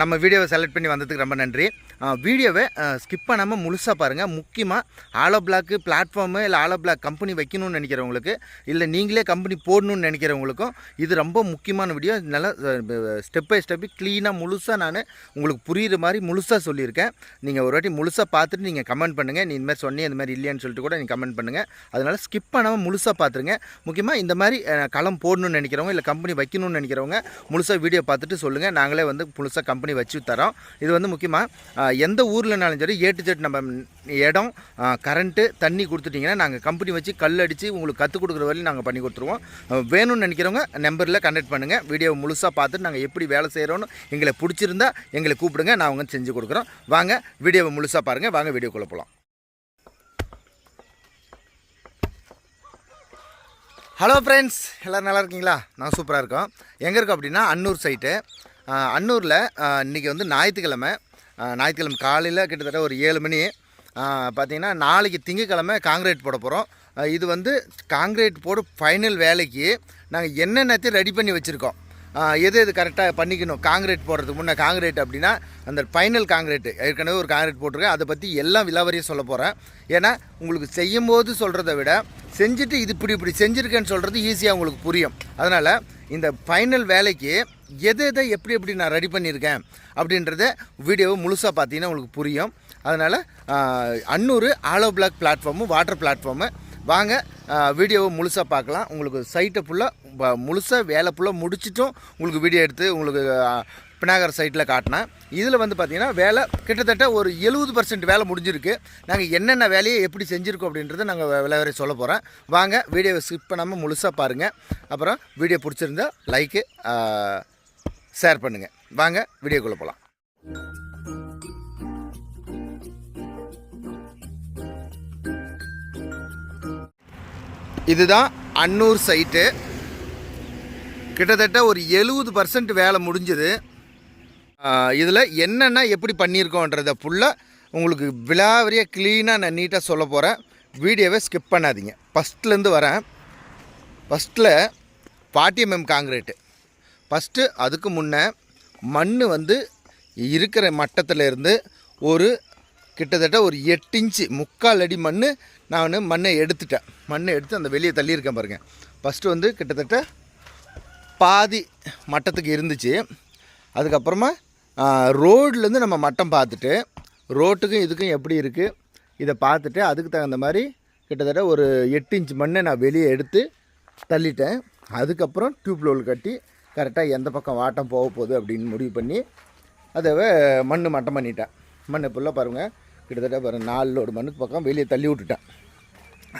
நம்ம வீடியோவை செலக்ட் பண்ணி வந்ததுக்கு ரொம்ப நன்றி. வீடியோவை ஸ்கிப் பண்ணாமல் முழுசாக பாருங்கள் முக்கியமாக ஆலோ பிளாக்கு பிளாட்ஃபார்மு இல்லை ஆலோ பிளாக் கம்பெனி வைக்கணும்னு நினைக்கிறவங்களுக்கு இல்லை நீங்களே கம்பெனி போடணும்னு நினைக்கிறவங்களுக்கும் இது ரொம்ப முக்கியமான வீடியோ நல்லா ஸ்டெப் பை ஸ்டெப்பு க்ளீனாக முழுசாக நான் உங்களுக்கு புரிகிற மாதிரி முழுசாக சொல்லியிருக்கேன். நீங்கள் ஒரு வாட்டி முழுசாக பார்த்துட்டு நீங்கள் கமெண்ட் பண்ணுங்கள் நீ இந்தமாதிரி சொன்னி இந்த மாதிரி இல்லையான்னு சொல்லிட்டு கூட நீங்கள் கமெண்ட் பண்ணுங்கள் அதனால் ஸ்கிப் பண்ணாமல் முழுசாக பார்த்துருங்க. முக்கியமாக இந்த மாதிரி களம் போடணும்னு நினைக்கிறவங்க இல்லை கம்பெனி வைக்கணும்னு நினைக்கிறவங்க முழுசாக வீடியோ பார்த்துட்டு சொல்லுங்கள் நாங்களே வந்து முழுசாக கம்பெனி வச்சு தரோம். இது வந்து முக்கியமாக எந்த ஊர்லனாலும் சரி ஏ டு ஜெட் நம்ம இடம் கரண்ட்டு தண்ணி கொடுத்துட்டிங்கன்னா நாங்கள் கம்பெனி வச்சு கல் அடித்து உங்களுக்கு கற்றுக் கொடுக்குற வரையும் நாங்கள் பண்ணி கொடுத்துருவோம். வேணும்னு நினைக்கிறவங்க நம்பரில் கண்டக்ட் பண்ணுங்கள் வீடியோ முழுசாக பார்த்துட்டு நாங்கள் எப்படி வேலை செய்கிறோன்னு எங்களை பிடிச்சிருந்தா எங்களை கூப்பிடுங்க. நான் அவங்க செஞ்சு கொடுக்குறோம். வாங்க வீடியோவை முழுசாக பாருங்கள் வாங்க வீடியோக்குள்ளே போகலாம் ஹலோ ஃப்ரெண்ட்ஸ் எல்லோரும் நல்லா இருக்கீங்களா? நான் சூப்பராக இருக்கோம். எங்கே இருக்கோம் அப்படின்னா அன்னூர் சைட்டு அன்னூரில் இன்றைக்கி வந்து ஞாயிற்றுக்கிழமை. ஞாயிற்றுக்கிழமை காலையில் கிட்டத்தட்ட ஒரு ஏழு மணி. பார்த்திங்கன்னா நாளைக்கு திங்கக்கிழமை காங்கிரீட் போட போகிறோம் இது வந்து காங்கிரீட் போட ஃபைனல் வேலைக்கு நாங்கள் என்னென்னத்தையும் ரெடி பண்ணி வச்சுருக்கோம். எது எது கரெக்டாக பண்ணிக்கணும் காங்கிரீட் போடுறதுக்கு முன்னே காங்கிரீட் அப்படின்னா அந்த ஃபைனல் காங்கிரீட் ஏற்கனவே ஒரு காங்கிரீட் போட்டிருக்கேன் அதை பற்றி எல்லாம் விலாவரியும் சொல்ல போகிறேன் ஏன்னா உங்களுக்கு செய்யும் போது சொல்கிறத விட செஞ்சுட்டு இது இப்படி இப்படி செஞ்சுருக்கேன்னு சொல்கிறது ஈஸியாக உங்களுக்கு புரியும். அதனால் இந்த ஃபைனல் வேலைக்கு எதை எதை எப்படி எப்படி நான் ரெடி பண்ணியிருக்கேன் அப்படின்றத வீடியோவை முழுசாக பார்த்தீங்கன்னா உங்களுக்கு புரியும். அதனால் Annur hollow block platform water platform வாங்க வீடியோவை முழுசாக பார்க்கலாம். உங்களுக்கு சைட்டை ஃபுல்லாக முழுசாக வேலை ஃபுல்லாக முடிச்சிட்டும் உங்களுக்கு வீடியோ எடுத்து உங்களுக்கு பினாகர் சைட்டில் காட்டினேன். இதில் வந்து பார்த்திங்கன்னா வேலை கிட்டத்தட்ட ஒரு எழுபது பர்சன்ட் வேலை முடிஞ்சிருக்கு. நாங்கள் என்னென்ன வேலையை எப்படி செஞ்சுருக்கோம் அப்படின்றத நாங்கள் விளையாட சொல்ல போகிறோம் வாங்க வீடியோவை ஸ்கிப் பண்ணாமல் முழுசாக பாருங்கள் அப்புறம் வீடியோ பிடிச்சிருந்தா லைக்கு ஷேர் பண்ணுங்கள் வாங்க வீடியோக்குள்ளே போகலாம் இதுதான் அன்னூர் சைட்டு. கிட்டத்தட்ட ஒரு எழுபது பர்சன்ட் வேலை முடிஞ்சுது. இதில் என்னென்ன எப்படி பண்ணியிருக்கோன்றதை ஃபுல்லாக உங்களுக்கு விலாவரியாக க்ளீனாக நான் நீட்டாக சொல்ல போகிறேன் வீடியோவை ஸ்கிப் பண்ணாதீங்க. ஃபஸ்ட்லேருந்து வரேன். ஃபஸ்ட்டில் ஃபார்ட்டி எம்எம் காங்கிரீட்டு ஃபஸ்ட்டு அதுக்கு முன்னே மண் வந்து இருக்கிற மட்டத்தில் இருந்து ஒரு கிட்டத்தட்ட ஒரு எட்டு இன்ச்சு முக்கால் அடி மண் நான் மண்ணை எடுத்துட்டேன். மண்ணை எடுத்து அந்த வெளியே தள்ளியிருக்கேன் பாருங்கள் ஃபஸ்ட்டு வந்து கிட்டத்தட்ட பாதி மட்டத்துக்கு இருந்துச்சு. அதுக்கப்புறமா ரோட்லேருந்து நம்ம மட்டம் பார்த்துட்டு ரோட்டுக்கும் இதுக்கும் எப்படி இருக்குது இதை பார்த்துட்டு அதுக்கு தகுந்த மாதிரி கிட்டத்தட்ட ஒரு எட்டு இன்ச் மண்ணை நான் வெளியே எடுத்து தள்ளிட்டேன். அதுக்கப்புறம் டியூப் லோல் கட்டி கரெக்டாக எந்த பக்கம் வாட்டம் போக போகுது அப்படின்னு முடிவு பண்ணி அதை மண் மட்டம் பண்ணிட்டேன். மண் ஃபுல்லாக பாருங்கள் கிட்டத்தட்ட பாருங்கள் நாலு லோடு மண்ணுக்கு பக்கம் வெளியே தள்ளி விட்டுட்டேன்.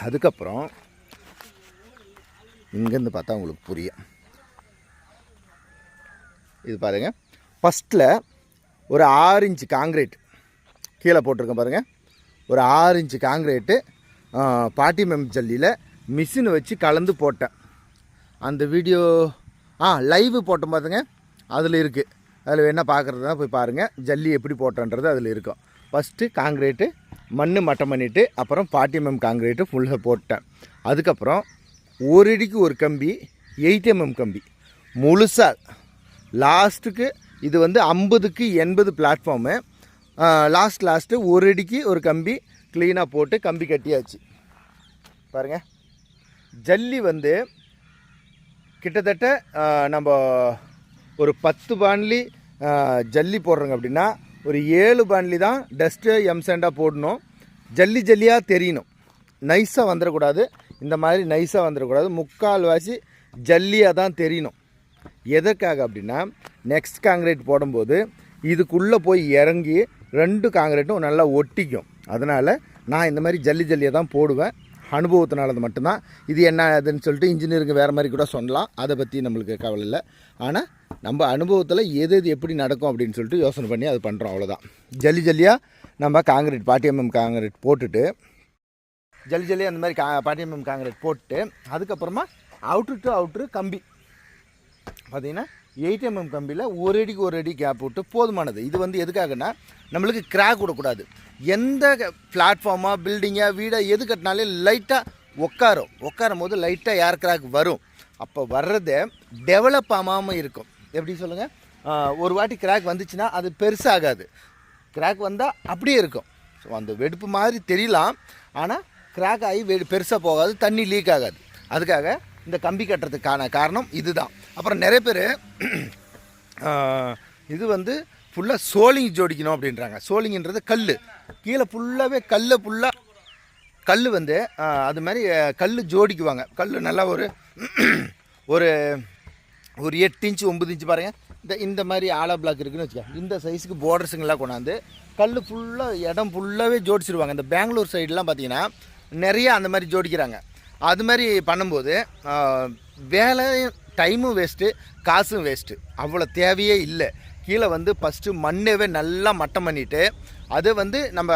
அதுக்கப்புறம் இங்கேருந்து பார்த்தா உங்களுக்கு புரியும். இது பாருங்கள் ஃபஸ்ட்டில் ஒரு ஆறு இன்ச்சு காங்கிரீட் கீழே போட்டிருக்கேன் பாருங்கள் ஒரு ஆறு இன்ச்சு காங்கிரீட்டு பாட்டி மெம் ஜல்லியில் மிஷினை வச்சு கலந்து போட்டேன். அந்த வீடியோ ஆ லைவு போட்டோம் பார்த்துங்க அதில் இருக்குது அதில் வேணால் தான் போய் பாருங்கள் ஜல்லி எப்படி போட்டோன்றது அதில் இருக்கும். ஃபஸ்ட்டு காங்கிரீட்டு மண் மட்டம் பண்ணிவிட்டு அப்புறம் ஃபார்ட்டி எம்எம் காங்கிரீட்டு ஃபுல்லாக போட்டேன். அதுக்கப்புறம் ஒரு அடிக்கு ஒரு கம்பி எயிட் எம்எம் mm கம்பி. முழுசாக லாஸ்ட்டுக்கு இது வந்து ஐம்பதுக்கு எண்பது பிளாட்ஃபார்மு லாஸ்ட் லாஸ்ட்டு ஒரு அடிக்கு ஒரு கம்பி க்ளீனாக போட்டு கம்பி கட்டியாச்சு. பாருங்கள் ஜல்லி வந்து கிட்டத்தட்ட நம்ம ஒரு பத்து பான்லி ஜல்லி போடுறோங்க அப்படின்னா ஒரு ஏழு பான்லி தான் டஸ்ட்டு எம்சேண்டாக போடணும். ஜல்லி ஜல்லியாக தெரியணும். நைஸாக வந்துடக்கூடாது இந்த மாதிரி நைஸாக வந்துடக்கூடாது முக்கால்வாசி ஜல்லியாக தான் தெரியணும். எதற்காக அப்படின்னா நெக்ஸ்ட் காங்கிரீட் போடும்போது இதுக்குள்ளே போய் இறங்கி ரெண்டு காங்கிரீட்டும் நல்லா ஒட்டிக்கும். அதனால் நான் இந்த மாதிரி ஜல்லி ஜல்லியாக தான் போடுவேன். அனுபவத்தினால மட்டும்தான். இது என்ன அதுன்னு சொல்லிட்டு இன்ஜினியருங்க வேறு மாதிரி கூட சொல்லலாம். அதை பற்றி நம்மளுக்கு கவலை இல்லை. ஆனால் நம்ம அனுபவத்தில் எது எது எப்படி நடக்கும் அப்படின்னு சொல்லிட்டு யோசனை பண்ணி அது பண்ணுறோம் அவ்வளோதான் ஜல்லி ஜல்லியாக நம்ம காங்கிரீட் பாட்டியம்எம் காங்கிரீட் போட்டுட்டு ஜல்லி ஜல்லி அந்த மாதிரி கா பாட்டியம்எம் காங்கிரீட் போட்டு அதுக்கப்புறமா அவுட்ரு டு அவுட்ரு கம்பி. பார்த்தீங்கன்னா எயிட் எம்எம் கம்பியில் ஒரு அடிக்கு ஒரு அடி கேப் விட்டு போதுமானது. இது வந்து எதுக்காகன்னா நம்மளுக்கு கிராக் விடக்கூடாது. எந்த பிளாட்ஃபார்மாக பில்டிங்காக வீடாக எது கட்டினாலே லைட்டாக உட்காரும் உட்காரும் போது லைட்டாக ஏர் கிராக் வரும்? அப்போ வர்றது டெவலப் ஆகாமல் இருக்கும். எப்படி சொல்லுங்கள் ஒரு வாட்டி கிராக் வந்துச்சுன்னா அது பெருசாகாது. கிராக் வந்தால் அப்படியே இருக்கும். ஸோ அந்த வெடிப்பு மாதிரி தெரியலாம். ஆனால் கிராக் ஆகி வெடி பெருசாக போகாது தண்ணி லீக் ஆகாது. அதுக்காக இந்த கம்பி கட்டுறதுக்கான காரணம் இதுதான். அப்புறம் நிறைய பேர் இது வந்து ஃபுல்லாக சோலிங் ஜோடிக்கணும் அப்படின்றாங்க. சோலிங்ன்றது கல் கீழே ஃபுல்லாகவே கல் ஃபுல்லாக கல் வந்து அது மாதிரி கல் ஜோடிக்குவாங்க. கல் நல்லா ஒரு ஒரு ஒரு எட்டு இன்ச்சு ஒம்பது இன்ச்சு பாருங்கள் இந்த இந்த மாதிரி ஆலா பிளாக் இருக்குதுன்னு வச்சுக்கோங்க. இந்த சைஸுக்கு பார்டர்ஸுங்கெல்லாம் கொண்டாந்து கல் ஃபுல்லாக இடம் ஃபுல்லாகவே ஜோடிச்சிருவாங்க. இந்த பெங்களூர் சைடுலாம் பார்த்தீங்கன்னா நிறைய அந்த மாதிரி ஜோடிக்கிறாங்க. அது மாதிரி பண்ணும்போது வேலையும் டைமும் வேஸ்ட்டு காசும் வேஸ்ட்டு அவ்வளோ தேவையே இல்லை. கீழே வந்து ஃபஸ்ட்டு மண்ணவே நல்லா மட்டம் பண்ணிவிட்டு அது வந்து நம்ம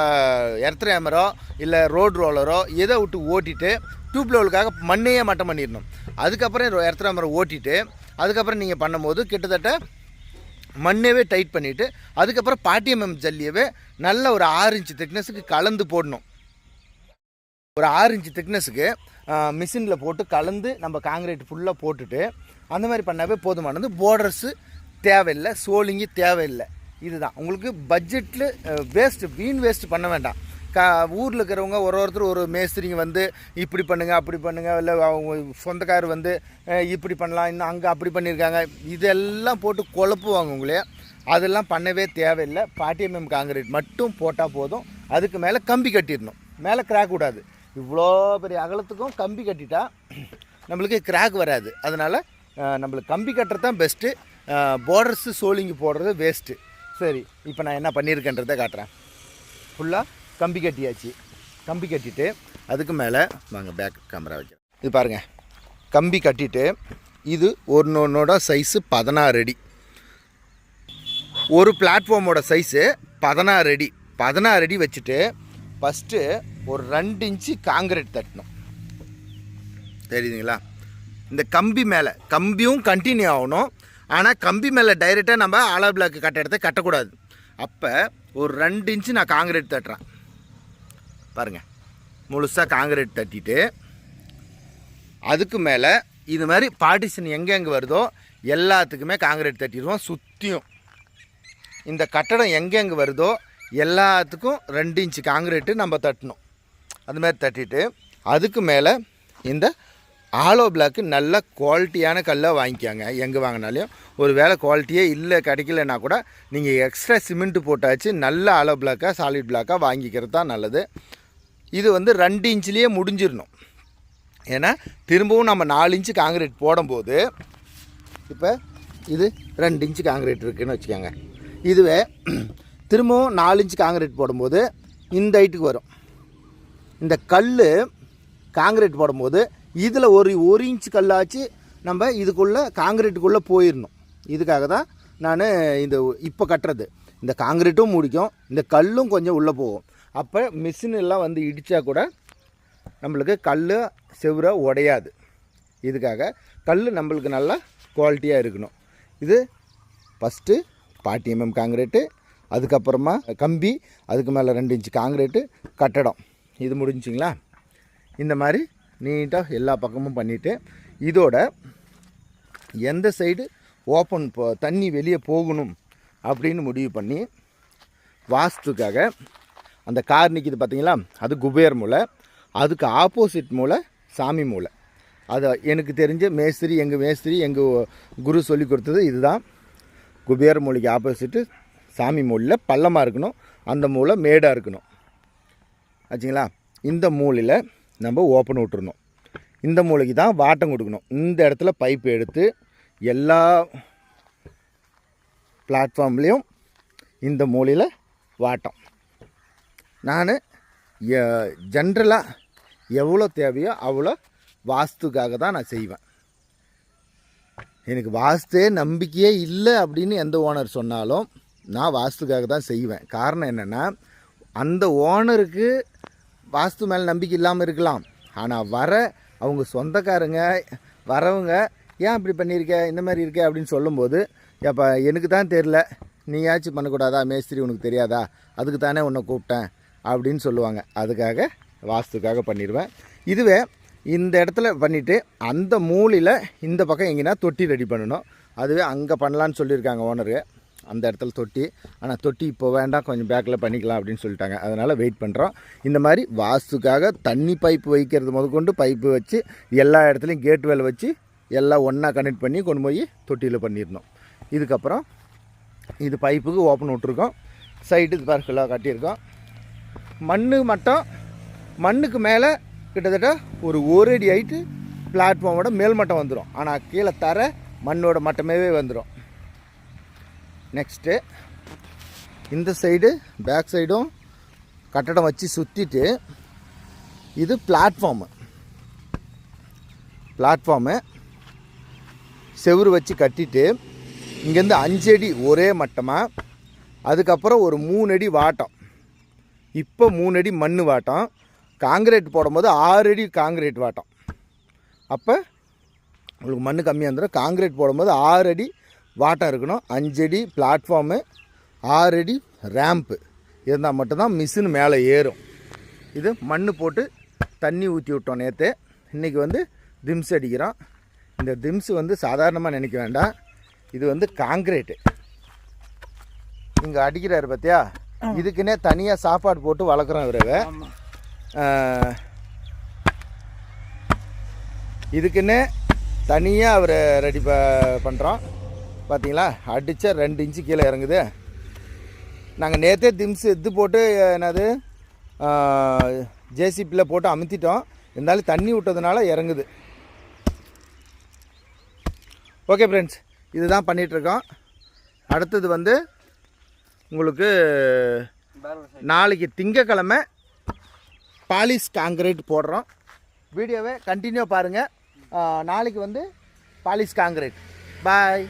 எர்த் ரேமரோ இல்லை ரோட் ரோலரோ எதை விட்டு ஓட்டிட்டு டியூப் லெவலுக்காக மண்ணையே மட்டம் பண்ணிடணும். அதுக்கப்புறம் எர்த் ரேமரை ஓட்டிட்டு அதுக்கப்புறம் நீங்கள் பண்ணும்போது கிட்டத்தட்ட மண்ணவே டைட் பண்ணிவிட்டு அதுக்கப்புறம் பாட்டியம் ஜல்லியவே நல்ல ஒரு ஆறு இன்ச்சு திக்னஸுக்கு கலந்து போடணும். ஒரு ஆறு இன்ச்சு திக்னஸுக்கு மிஷினில் போட்டு கலந்து நம்ம காங்கிரீட் ஃபுல்லாக போட்டுட்டு அந்த மாதிரி பண்ணாவே போதுமானது. போர்டர்ஸு தேவையில்லை சோலிங்கி தேவையில்லை. இதுதான். உங்களுக்கு பட்ஜெட்டில் வேஸ்ட்டு வீண் வேஸ்ட்டு பண்ண வேண்டாம். கா ஊரில் இருக்கிறவங்க ஒரு ஒருத்தர் ஒரு மேஸ்திரிங்க வந்து இப்படி பண்ணுங்கள் அப்படி பண்ணுங்கள் இல்லை அவங்க சொந்தக்காரர் வந்து இப்படி பண்ணலாம் இன்னும் அங்கே அப்படி பண்ணியிருக்காங்க இதெல்லாம் போட்டு குழப்புவாங்க உங்களே. அதெல்லாம் பண்ணவே தேவையில்லை. பாட்டிஎம்எம் காங்கிரீட் மட்டும் போட்டால் போதும். அதுக்கு மேலே கம்பி கட்டிடணும். மேலே கிராக் விடாது. இவ்வளோ பெரிய அகலத்துக்கும் கம்பி கட்டிட்டா நம்மளுக்கு கிராக் வராது. அதனால் நம்மளுக்கு கம்பி கட்டுறது தான் பெஸ்ட்டு பார்டர்ஸு சோலிங்கு போடுறது வேஸ்ட்டு சரி இப்போ நான் என்ன பண்ணியிருக்கேன்றதை காட்டுறேன். ஃபுல்லாக கம்பி கட்டியாச்சு. கம்பி கட்டிட்டு அதுக்கு மேலே வாங்க பேக் கேமரா வைக்கிறேன். இது பாருங்கள் கம்பி கட்டிட்டு இது ஒன்னொன்னோட சைஸு பதினாறு அடி. ஒரு பிளாட்ஃபார்மோட சைஸு பதினாறு அடி. பதினாறு அடி வச்சுட்டு ஃபஸ்ட்டு ஒரு ரெண்டு இன்ச்சு காங்கிரீட் தட்டணும். தெரியுதுங்களா? இந்த கம்பி மேலே கம்பியும் கண்டினியூ ஆகணும். ஆனால் கம்பி மேலே டைரெக்டாக நம்ம ஆலா பிளாக் கட்ட இடத்த கட்டக்கூடாது. அப்போ ஒரு ரெண்டு இன்ச்சு நான் காங்கிரீட் தட்டுறேன். பாருங்கள் முழுசாக காங்கிரீட் தட்டிட்டு அதுக்கு மேலே இது மாதிரி பார்ட்டிஷன் எங்கெங்கே வருதோ எல்லாத்துக்குமே காங்கிரீட் தட்டிடுவோம் சுற்றியும் இந்த கட்டடம் எங்கெங்கே வருதோ எல்லாத்துக்கும் ரெண்டு இன்ச்சு காங்கிரீட்டு நம்ம தட்டணும். அந்த மாதிரி தட்டிட்டு அதுக்கு மேலே இந்த ஆலோ பிளாக்கு நல்ல குவாலிட்டியான கல்லாக வாங்கிக்காங்க. எங்கே வாங்கினாலையும் ஒரு வேளை குவாலிட்டியே இல்லை கிடைக்கலன்னா கூட நீங்கள் எக்ஸ்ட்ரா சிமெண்ட்டு போட்டாச்சு நல்ல ஆலோ பிளாக்காக சாலிட் பிளாக்காக வாங்கிக்கிறது தான் நல்லது. இது வந்து ரெண்டு இன்ச்லேயே முடிஞ்சிடணும். ஏன்னா திரும்பவும் நம்ம நாலு இன்ச்சு காங்கிரீட் போடும்போது இப்போ இது ரெண்டு இன்ச்சு காங்கிரீட் இருக்குதுன்னு வச்சுக்கோங்க. இதுவே திரும்பவும் நாலு இன்ச்சு காங்கிரீட் போடும்போது இந்த ஹைட்டுக்கு வரும். இந்த கல் காங்கிரீட் போடும்போது இதில் ஒரு ஒரு இன்ச் கல்லாச்சு நம்ம இதுக்குள்ளே காங்கிரீட்டுக்குள்ளே போயிடணும் இதுக்காக தான் நான் இந்த இப்போ கட்டுறது. இந்த காங்கிரீட்டும் முடிக்கும் இந்த கல்லும் கொஞ்சம் உள்ளே போகும். அப்போ மிஷின் எல்லாம் வந்து இடித்தா கூட நம்மளுக்கு கல் செவுரை உடையாது. இதுக்காக கல் நம்மளுக்கு நல்லா குவாலிட்டியாக இருக்கணும். இது ஃபஸ்ட்டு பாட்டி எம்எம் காங்கிரீட்டு அதுக்கப்புறமா கம்பி அதுக்கு மேலே ரெண்டு இன்ச்சு காங்கிரீட்டு கட்டடம். இது முடிஞ்சிங்களா இந்த மாதிரி நீட்டாக எல்லா பக்கமும் பண்ணிவிட்டு இதோட எந்த சைடு ஓப்பன் போ தண்ணி வெளியே போகணும் அப்படின்னு முடிவு பண்ணி வாஸ்துக்காக அந்த கார் நிற்கிது பார்த்தீங்களா அது குபேர் மூலை. அதுக்கு ஆப்போசிட் மூலை சாமி மூலை. அது எனக்கு தெரிஞ்ச மேஸ்திரி எங்கள் மேஸ்திரி எங்கள் குரு சொல்லி கொடுத்தது இதுதான். குபேர் மூலைக்கு ஆப்போசிட்டு சாமி மூலையில் பள்ளமாக இருக்கணும் அந்த மூளை மேடாக இருக்கணும். ஆச்சுங்களா? இந்த மூலையில் நம்ம ஓப்பன் விட்டுறணும். இந்த மூலைக்கு தான் வாட்டம் கொடுக்கணும். இந்த இடத்துல பைப் எடுத்து எல்லா பிளாட்ஃபார்ம்லேயும் இந்த மூலையில் வாட்டம். நான் ஜென்ரலாக எவ்வளோ தேவையோ அவ்வளோ வாஸ்துக்காக தான் நான் செய்வேன். எனக்கு வாஸ்தே நம்பிக்கையே இல்லை அப்படின்னு எந்த ஓனர் சொன்னாலும் நான் வாஸ்துக்காக தான் செய்வேன். காரணம் என்னென்னா அந்த ஓனருக்கு வாஸ்து மேலே நம்பிக்கை இல்லாமல் இருக்கலாம். ஆனால் வர அவங்க சொந்தக்காரங்க வரவங்க ஏன் இப்படி பண்ணியிருக்க இந்த மாதிரி இருக்க? அப்படின்னு சொல்லும்போது எப்போ எனக்கு தான் தெரில நீயாச்சும் பண்ணக்கூடாதா? மேஸ்திரி உனக்கு தெரியாதா? அதுக்கு தானே உன்னை கூப்பிட்டேன். அப்படின்னு சொல்லுவாங்க. அதுக்காக வாஸ்துக்காக பண்ணிடுவேன் இதுவே இந்த இடத்துல பண்ணிவிட்டு அந்த மூலையில் இந்த பக்கம் எங்கேனா தொட்டி ரெடி பண்ணணும். அதுவே அங்கே பண்ணலான்னு சொல்லியிருக்காங்க ஓனரு. அந்த இடத்துல தொட்டி. ஆனால் தொட்டி இப்போ வேண்டாம் கொஞ்சம் பேக்கில் பண்ணிக்கலாம் அப்படின்னு சொல்லிட்டாங்க. அதனால் வெயிட் பண்ணுறோம் இந்த மாதிரி வாஸ்துக்காக தண்ணி பைப்பு வைக்கிறது முதற்கொண்டு பைப்பு வச்சு எல்லா இடத்துலையும் கேட் வேலை வச்சு எல்லாம் ஒன்றா கனெக்ட் பண்ணி கொண்டு போய் தொட்டியில் பண்ணிடணும். இதுக்கப்புறம் இது பைப்புக்கு ஓப்பன் விட்ருக்கோம் சைடு பார்க்கெல்லாம் கட்டியிருக்கோம். மண் மட்டும் மண்ணுக்கு மேலே கிட்டத்தட்ட ஒரு ஒரு அடி ஹைட்டு பிளாட்ஃபார்மோட மேல்மட்டம் வந்துடும் ஆனால் கீழே தர மண்ணோட மட்டமே வந்துடும் நெக்ஸ்ட்டு இந்த சைடு பேக் சைடும் கட்டடம் வச்சு சுற்றிட்டு இது பிளாட்ஃபார்மு பிளாட்ஃபார்மு செவுரு வச்சு கட்டிட்டு இங்கேருந்து அஞ்சு அடி ஒரே மட்டமாக அதுக்கப்புறம் ஒரு மூணு அடி வாட்டம். இப்போ மூணு அடி மண் வாட்டம். காங்கிரீட் போடும்போது ஆறு அடி காங்கிரீட் வாட்டம். அப்போ உங்களுக்கு மண் கம்மியாக இருந்துடும் காங்கிரீட் போடும்போது ஆறு அடி வாட்டம் இருக்கணும். அஞ்சு அடி பிளாட்ஃபார்மு ஆறு அடி ரேம்ப்பு இருந்தால் மட்டும்தான் மிஷின் மேலே ஏறும். இது மண் போட்டு தண்ணி ஊற்றி விட்டோம் நேற்று இன்றைக்கி வந்து திம்ஸ் அடிக்கிறோம். இந்த திம்ஸ் வந்து சாதாரணமாக நினைக்க வேண்டாம். இது வந்து காங்கிரீட்டு இங்கே அடிக்கிறாரு பார்த்தியா இதுக்குன்னே தனியாக சாப்பாடு போட்டு வளர்க்குறோம் இவரவை இதுக்குன்னே தனியாக அவரை ரெடி ப பண்ணுறோம் பார்த்தீங்களா அடித்தா ரெண்டு இன்ச்சு கீழே இறங்குது. நாங்கள் நேற்றே திம்ஸ் இது போட்டு என்னது ஜேசிபியில் போட்டு அமுத்திட்டோம். இருந்தாலும் தண்ணி விட்டதுனால இறங்குது. ஓகே ஃப்ரெண்ட்ஸ் இதுதான் பண்ணிகிட்ருக்கோம் அடுத்தது வந்து உங்களுக்கு நாளைக்கு திங்கக்கிழமை பாலிஷ் காங்கிரீட் போடுறோம். வீடியோவை கண்டினியூ பாருங்கள் நாளைக்கு வந்து பாலிஷ் காங்கிரீட். பாய்